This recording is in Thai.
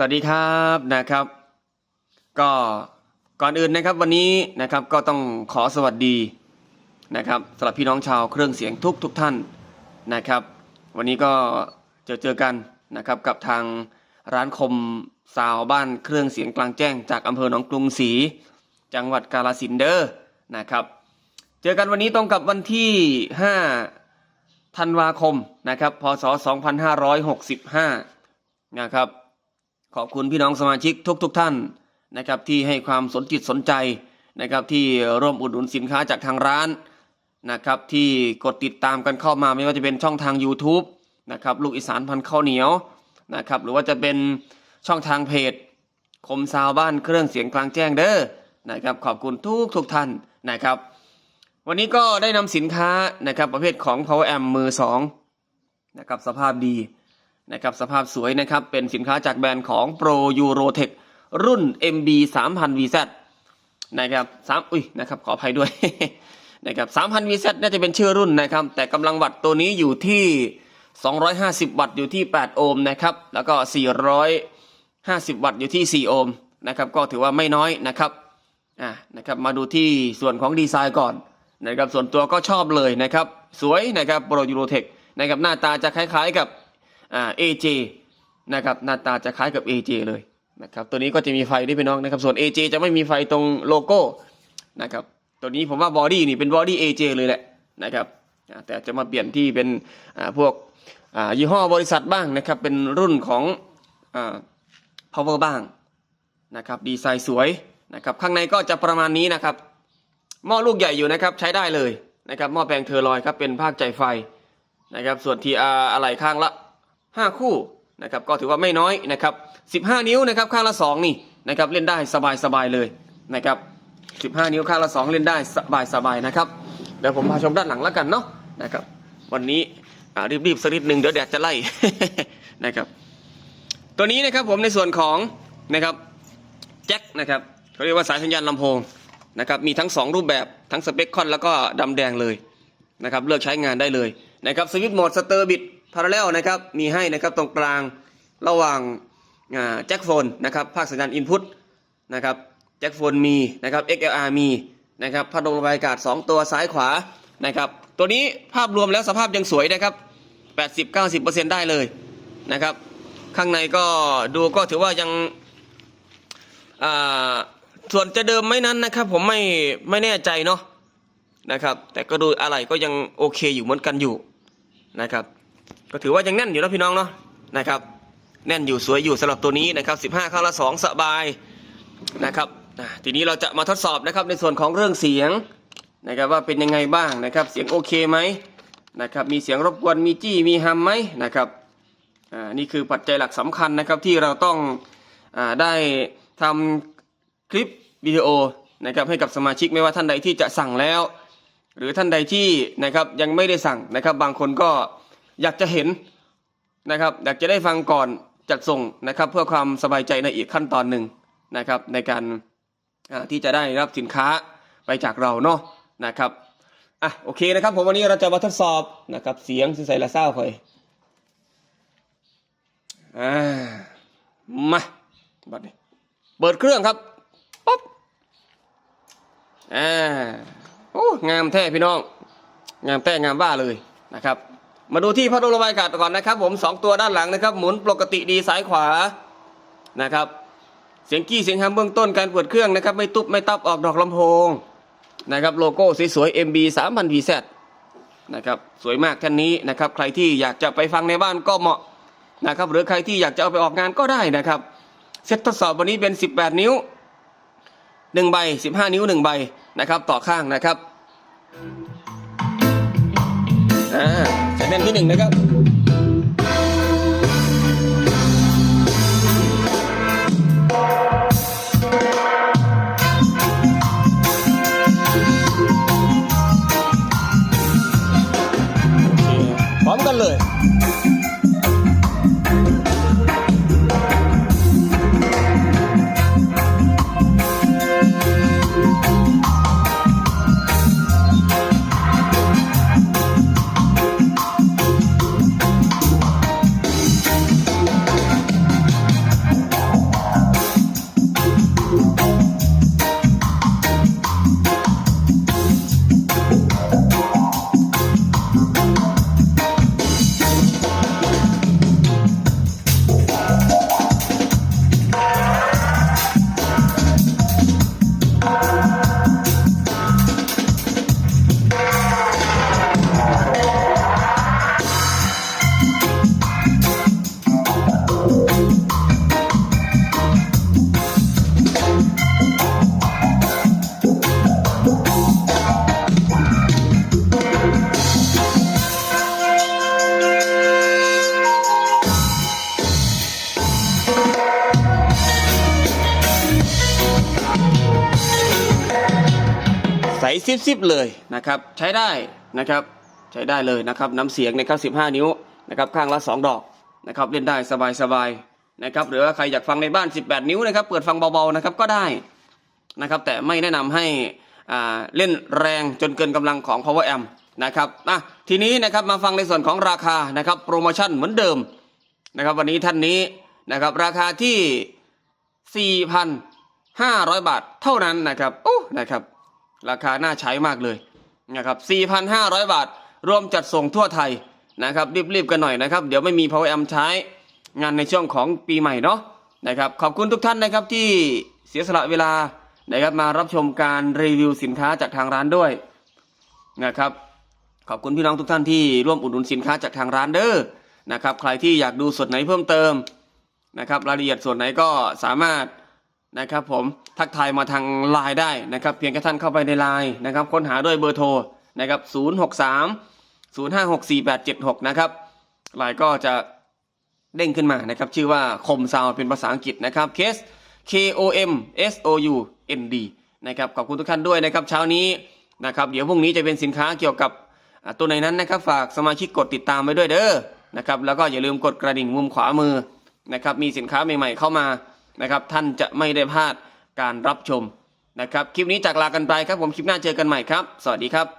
สวัสดีครับนะครับ ก็ก่อนอื่นนะครับวันนี้นะครับก็ต้องขอสวัสดีนะครับสำหรับพี่น้องชาวเครื่องเสียงทุกทุกท่านนะครับ วันนี้ก็เจอเจอกันนะครับกับทางร้านคมซาวบ้านเครื่องเสียงกลางแจ้ง จากอำเภอหนองกรุงศรีจังหวัดกาฬสินเด้อนะครับ เจอกันวันนี้ตรงกับวันที่ 5 ธันวาคมนะครับพศ 2565 นะครับ ขอบคุณพี่น้องสมาชิกทุกๆทท่านนะครับที่ให้ความสนจิตสนใจนะครับที่ร่วมอุดหนุนสินค้าจากทางร้านนะครับที่กดติดตามกันเข้ามาไม่ว่าจะเป็นช่องทาง YouTube นะครับลูกอีสานพันข้าวเหนียวนะครับหรือว่าจะเป็นช่องทางเพจ คมซาวบ้านเครื่องเสียงกลางแจ้งเด้อนะครับขอบคุณทุกทุกๆท่านนะครับ วันนี้ก็ได้นำสินค้านะครับประเภทของ Power Amp มือสองนะครับสภาพดี นะครับสภาพสวยนะครับ เป็นสินค้าจากแบรนด์ของ Pro Eurotech รุ่น MB 3000 VZ นะครับสามอุ้ยนะครับขออภัยด้วยนะครับ3,000 VZ น่าจะเป็นชื่อรุ่นนะครับ แต่กำลังวัตต์ตัวนี้อยู่ที่ 250 วัตต์อยู่ที่ 8 โอห์มนะครับ แล้วก็ 450 วัตต์อยู่ที่ 4 โอห์มนะครับ ก็ถือว่าไม่น้อยนะครับ อ่า นะครับ มาดูที่ส่วนของดีไซน์ก่อนนะครับ ส่วนตัวก็ชอบเลยนะครับ สวยนะครับโปรยูโรเทคนะครับ หน้าตาจะคล้ายๆกับ อ่า AJ นะครับหน้าตาจะคล้ายกับ AJ เลยนะครับตัวนี้ก็จะมีไฟด้วยพี่น้องนะครับส่วน AJ จะไม่มีไฟตรงโลโก้นะครับตัวนี้ผมว่าบอดี้นี่เป็นบอดี้ AJ เลยแหละนะครับแต่จะมาเปลี่ยนที่เป็นพวกยี่ห้อบริษัทบ้างนะครับเป็นรุ่นของอ power บ้างนะครับดีไซน์สวยนะครับข้างในก็จะประมาณนี้นะครับหม้อลูกใหญ่อยู่นะครับใช้ได้เลยนะครับหม้อแปลงเทอร์ลอยครับเป็นภาคใจไฟนะครับส่วน TR อะไหล่ข้างละ 5 คู่นะครับก็ถือว่าไม่น้อยนะครับ15 นิ้วนะครับข้างละ 2 นี่นะครับเล่นได้สบายๆเลยนะครับ15 นิ้วข้างละ 2 เล่นได้สบายๆนะครับเดี๋ยวผมพาชมด้านหลังแล้วกันเนาะนะครับวันนี้รีบๆสักนิดหนึ่งเดี๋ยวแดดจะไล่นะครับตัวนี้นะครับผมในส่วนของนะครับแจ็คนะครับเขาเรียกว่าสายสัญญาณลำโพงนะครับมีทั้ง 2 รูปแบบทั้งสเปคคอนแล้วก็ดำแดงเลยนะครับเลือกใช้งานได้เลยนะครับสวิตช์โหมดสเตอร์บิด พาราเรลนะครับมีให้นะครับตรงกลางระหว่างแจ็คโฟนนะครับภาคสัญญาณอินพุตนะครับแจ็คโฟนมีนะครับ XLR มีนะครับพัดลมระบายอากาศ 2 ตัวซ้ายขวานะครับตัวนี้ภาพรวมแล้วสภาพยังสวยนะครับ 80-90%ได้เลยนะครับ ข้างในก็ดูก็ถือว่ายังส่วนจะเดิมไหมนั้นนะครับ ผมไม่ไม่แน่ใจเนาะนะครับ แต่ก็ดูอะไรก็ยังโอเคอยู่เหมือนกันอยู่นะครับ ก็ถือว่ายังแน่นอยู่นะพี่น้องเนาะนะครับแน่นอยู่สวยอยู่สำหรับตัวนี้นะครับ 15 ข้างละสองสบายนะครับทีนี้เราจะมาทดสอบนะครับในส่วนของเรื่องเสียงนะครับว่าเป็นยังไงบ้างนะครับ เสียงโอเคไหมนะครับมีเสียงรบกวนมีจี้มีฮัมไหมนะครับอ่านี่คือปัจจัยหลักสำคัญนะครับที่เราต้องอาได้ทำคลิปวิดีโอนะครับให้กับสมาชิกไม่ว่าท่านใดที่จะสั่งแล้ว หรือท่านใดที่นะครับยังไม่ได้สั่งนะครับบางคนก็ อยากจะเห็นนะครับ อยากจะได้ฟังก่อนจัดส่งนะครับ เพื่อความสบายใจในอีกขั้นตอนหนึ่งนะครับ ในการที่จะได้รับสินค้าไปจากเราเนาะนะครับอะโอเคนะครับ ผมวันนี้เราจะมาทดสอบนะครับ เสียงสิใส่ละเศร้าคอยอ่ามาบัดนี้เปิดเครื่องครับป๊บอ่าโอ้งามแท้พี่น้อง งามแท้งามบ้าเลยนะครับ มาดูที่พัดลมระบายอากาศก่อนนะครับ ผมสองตัวด้านหลังนะครับ หมุนปกติดีซ้ายขวานะครับ เสียงกี้เสียงฮัมเบื้องต้นการเปิดเครื่องนะครับ ไม่ตุบไม่ตับออกดอกลำโพงนะครับ โลโก้สวยๆ MB 3000 VZ นะครับสวยมากท่านนี้นะครับ ใครที่อยากจะไปฟังในบ้านก็เหมาะนะครับ หรือใครที่อยากจะเอาไปออกงานก็ได้นะครับเซตทดสอบวันนี้เป็น 18 นิ้ว 1 ใบ 15 นิ้ว 1 ใบนะครับ ต่อข้างนะครับ แน่นที่หนึ่งนะครับพร้อมกันเลย ใสซิบๆเลยนะครับ ใช้ได้นะครับ ใช้ได้เลยนะครับน้ำเสียงนะครับ15นิ้วนะครับข้างละ2ดอกนะครับเล่นได้สบายๆนะครับหรือว่าใครอยากฟังในบ้าน 18 นิ้วนะครับ เปิดฟังเบาๆนะครับก็ได้นะครับ แต่ไม่แนะนำให้เล่นแรงจนเกินกำลังของ power amp นะครับอะทีนี้นะครับมาฟังในส่วนของราคานะครับโปรโมชั่นเหมือนเดิมนะครับ วันนี้ท่านนี้นะครับ ราคาที่ 4,500 บาทเท่านั้นนะครับโอ้นะครับ ราคาน่าใช้มากเลยนะครับ 4,500 บาทรวมจัดส่งทั่วไทยนะครับ รีบๆกันหน่อยนะครับ เดี๋ยวไม่มี Power Amp ใช้งานในช่วงของปีใหม่เนาะนะครับ ขอบคุณทุกท่านนะครับที่เสียสละเวลานะครับมารับชมการรีวิวสินค้าจากทางร้านด้วยนะครับ ขอบคุณพี่น้องทุกท่านที่ร่วมอุดหนุนสินค้าจากทางร้านเด้อนะครับ ใครที่อยากดูส่วนไหนเพิ่มเติมนะครับ รายละเอียดส่วนไหนก็สามารถ นะครับผมทักทายมาทางไลน์ได้นะครับ เพียงแค่ท่านเข้าไปในไลน์นะครับ ค้นหาด้วยเบอร์โทรนะครับ063 056 4876 นะครับไลน์ก็จะเด้งขึ้นมานะครับ ชื่อว่าคมซาวเป็นภาษาอังกฤษนะครับเคส K O M S O U N D นะครับขอบคุณทุกท่านด้วยนะครับ เช้านี้นะครับ เดี๋ยวพรุ่งนี้จะเป็นสินค้าเกี่ยวกับตัวไหนนั้นนะครับ ฝากสมาชิกกดติดตามไว้ด้วยเด้อนะครับ แล้วก็อย่าลืมกดกระดิ่งมุมขวามือนะครับ มีสินค้าใหม่ๆเข้ามา นะครับท่านจะไม่ได้พลาดการรับชมนะครับคลิปนี้จากลากันไปครับผมคลิปหน้าเจอกันใหม่ครับ สวัสดีครับ